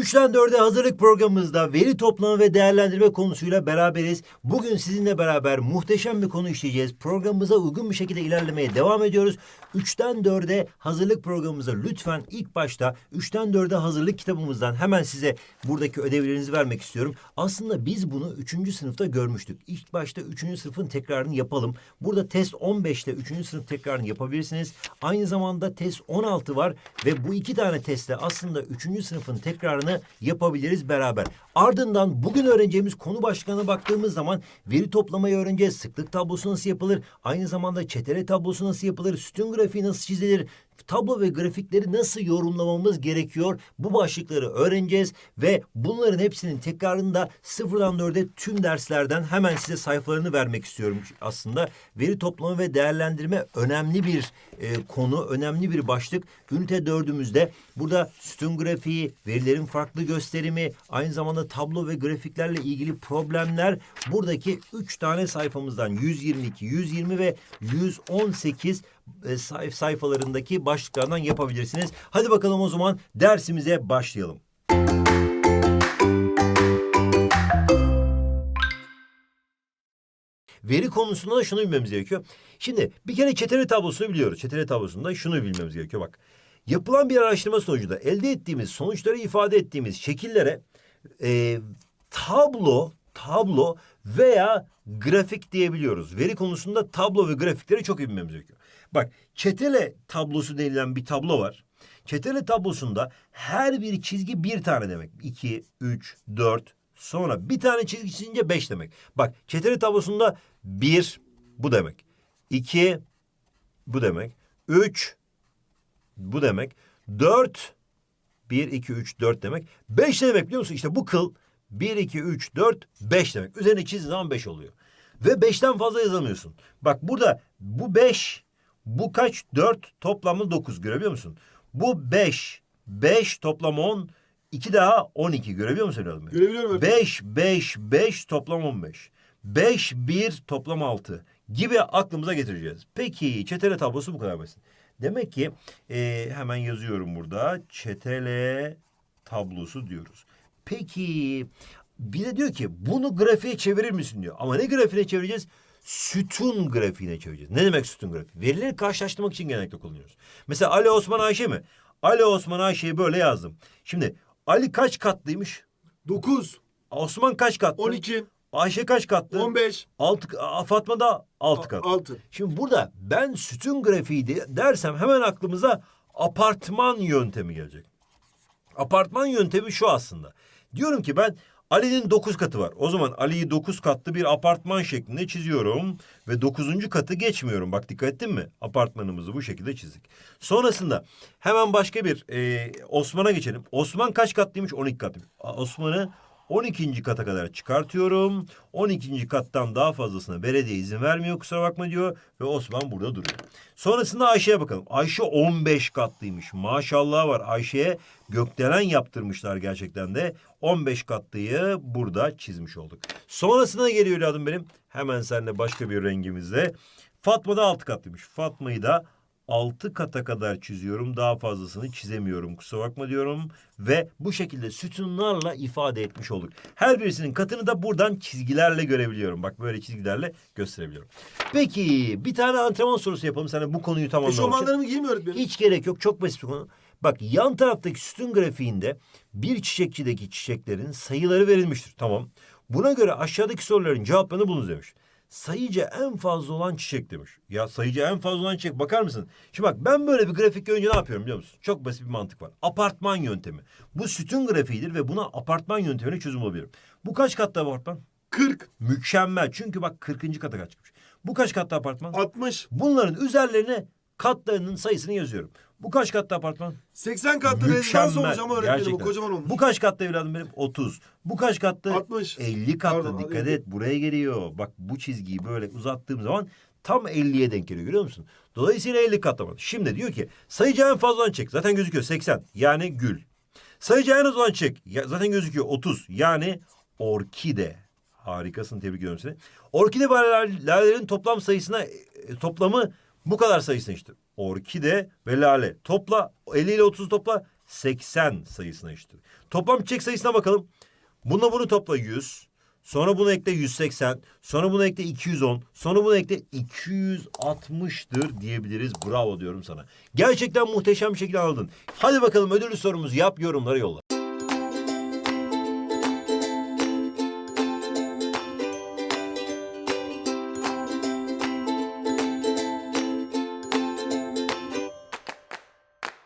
3'ten 4'e hazırlık programımızda veri toplama ve değerlendirme konusuyla beraberiz. Bugün sizinle beraber muhteşem bir konu işleyeceğiz. Programımıza uygun bir şekilde ilerlemeye devam ediyoruz. 3'ten 4'e hazırlık programımıza lütfen ilk başta 3'ten 4'e hazırlık kitabımızdan hemen size buradaki ödevlerinizi vermek istiyorum. Aslında biz bunu 3. sınıfta görmüştük. İlk başta 3. sınıfın tekrarını yapalım. Burada test 15'te 3. sınıf tekrarını yapabilirsiniz. Aynı zamanda test 16 var ve bu iki tane testte aslında 3. sınıfın tekrarını yapabiliriz beraber. Ardından bugün öğreneceğimiz konu başlığına baktığımız zaman veri toplamayı öğreneceğiz. Sıklık tablosu nasıl yapılır? Aynı zamanda çetele tablosu nasıl yapılır? Sütun grafiği nasıl çizilir? Tablo ve grafikleri nasıl yorumlamamız gerekiyor? Bu başlıkları öğreneceğiz ve bunların hepsinin tekrarını da sıfırdan dörde tüm derslerden hemen size sayfalarını vermek istiyorum aslında. Veri toplama ve değerlendirme önemli bir e, konu, önemli bir başlık. Ünite dördümüzde burada sütun grafiği, verilerin farklı gösterimi, aynı zamanda tablo ve grafiklerle ilgili problemler buradaki üç tane sayfamızdan 122, 120 ve 118 e, sayf sayfalarındaki başlıklardan yapabilirsiniz. Hadi bakalım o zaman dersimize başlayalım. Veri konusunda da şunu bilmemiz gerekiyor. Şimdi bir kere çetele tablosunu biliyoruz. Çetele tablosunda şunu bilmemiz gerekiyor. Bak yapılan bir araştırma sonucunda elde ettiğimiz sonuçları ifade ettiğimiz şekillere e, tablo, tablo veya grafik diyebiliyoruz. Veri konusunda tablo ve grafikleri çok iyi bilmemiz gerekiyor. Bak çetele tablosu denilen bir tablo var. Çetele tablosunda her bir çizgi bir tane demek. 2, 3, 4, sonra bir tane çizgi çizince beş demek. Bak çetele tablosunda bir bu demek. 2 bu demek. 3 bu demek. 4 1, 2, 3, 4 demek. 5 ne demek biliyor musun? İşte bu kıl 1, 2, 3, 4, 5 demek. Üzerine çizdiğin zaman 5 oluyor. Ve 5'ten fazla yazamıyorsun. Bak burada bu 5, bu kaç? 4 toplamı 9 görebiliyor musun? Bu 5, 5 toplam 10, 2 daha 12 görebiliyor musun? Görebiliyorum öğretmenim. 5, 5, 5 toplam 15. 5, 1 toplam 6 gibi aklımıza getireceğiz. Peki çetele tablosu bu kadar basit. Demek ki e, hemen yazıyorum burada. Çetele tablosu diyoruz. Peki bir de diyor ki bunu grafiğe çevirir misin diyor. Ama ne grafiğine çevireceğiz? Sütun grafiğine çevireceğiz. Ne demek sütun grafiği? Verileri karşılaştırmak için genellikle kullanıyoruz. Mesela Ali Osman Ayşe mi? Ali Osman Ayşe'yi böyle yazdım. Şimdi Ali kaç katlıymış? 9, Osman kaç katlı? 12, Ayşe kaç katlı? 15, Altı, a- Fatma da altı katlı. 6. Şimdi burada ben sütun grafiği de- dersem hemen aklımıza apartman yöntemi gelecek. Apartman yöntemi şu aslında. Diyorum ki ben Ali'nin dokuz katı var. O zaman Ali'yi dokuz katlı bir apartman şeklinde çiziyorum. Ve dokuzuncu katı geçmiyorum. Bak dikkat ettin mi? Apartmanımızı bu şekilde çizdik. Sonrasında hemen başka bir e, Osman'a geçelim. Osman kaç katlıymış? 12 katlıymış. A- Osman'ı 12. kata kadar çıkartıyorum. 12. kattan daha fazlasına belediye izin vermiyor kusura bakma diyor. Ve Osman burada duruyor. Sonrasında Ayşe'ye bakalım. Ayşe 15 katlıymış. Maşallah var. Ayşe'ye gökdelen yaptırmışlar gerçekten de. 15 katlıyı burada çizmiş olduk. Sonrasında geliyor evladım benim. Hemen seninle başka bir rengimizle. Fatma da 6 katlıymış. Fatma'yı da 6 kata kadar çiziyorum. Daha fazlasını çizemiyorum. Kusura bakma diyorum. Ve bu şekilde sütunlarla ifade etmiş olduk. Her birisinin katını da buradan çizgilerle görebiliyorum. Bak böyle çizgilerle gösterebiliyorum. Peki bir tane antrenman sorusu yapalım. Sana bu konuyu tamamlamak için. Eşofmanlarımı giyeyim öğretmenim? Hiç gerek yok. Çok basit bir konu. Bak yan taraftaki sütun grafiğinde bir çiçekçideki çiçeklerin sayıları verilmiştir. Tamam. Buna göre aşağıdaki soruların cevaplarını bulunuz demiş. Sayıca en fazla olan çiçek demiş. Ya sayıca en fazla olan çiçek bakar mısın? Şimdi bak ben böyle bir grafik görünce ne yapıyorum biliyor musun? Çok basit bir mantık var. Apartman yöntemi. Bu sütun grafiğidir ve buna apartman yöntemine çözüm bulabilirim. Bu kaç katlı apartman? 40, Mükemmel. Çünkü bak 40. kata kaç çıkmış. Bu kaç katlı apartman? 60, Bunların üzerlerine katlarının sayısını yazıyorum. Bu kaç katlı apartman? 80 katlı rezidans olmuş ama öğretmenim o kocaman olmuş. Bu kaç katlı evladım benim? 30. Bu kaç katlı? 60. 50 katlı. Pardon, Dikkat 50. et buraya geliyor. Bak bu çizgiyi böyle uzattığım zaman tam 50'ye denk geliyor görüyor musun? Dolayısıyla 50 katlaman. Şimdi diyor ki sayıca en fazla olan çek. Zaten gözüküyor 80. Yani gül. Sayıca en az olan çek. Zaten gözüküyor 30. Yani orkide. Harikasın tebrik ediyorum seni. Orkide ve lalelerin toplam sayısına e, toplamı bu kadar sayısına işte. Orkide ve lale. Topla 50 ile 30 topla 80 sayısına eşittir. Toplam çiçek sayısına bakalım. Bununla bunu topla 100. Sonra bunu ekle 180. Sonra bunu ekle 210. Sonra bunu ekle 260'tır diyebiliriz. Bravo diyorum sana. Gerçekten muhteşem bir şekilde anladın. Hadi bakalım ödüllü sorumuzu yap yorumlara yolla.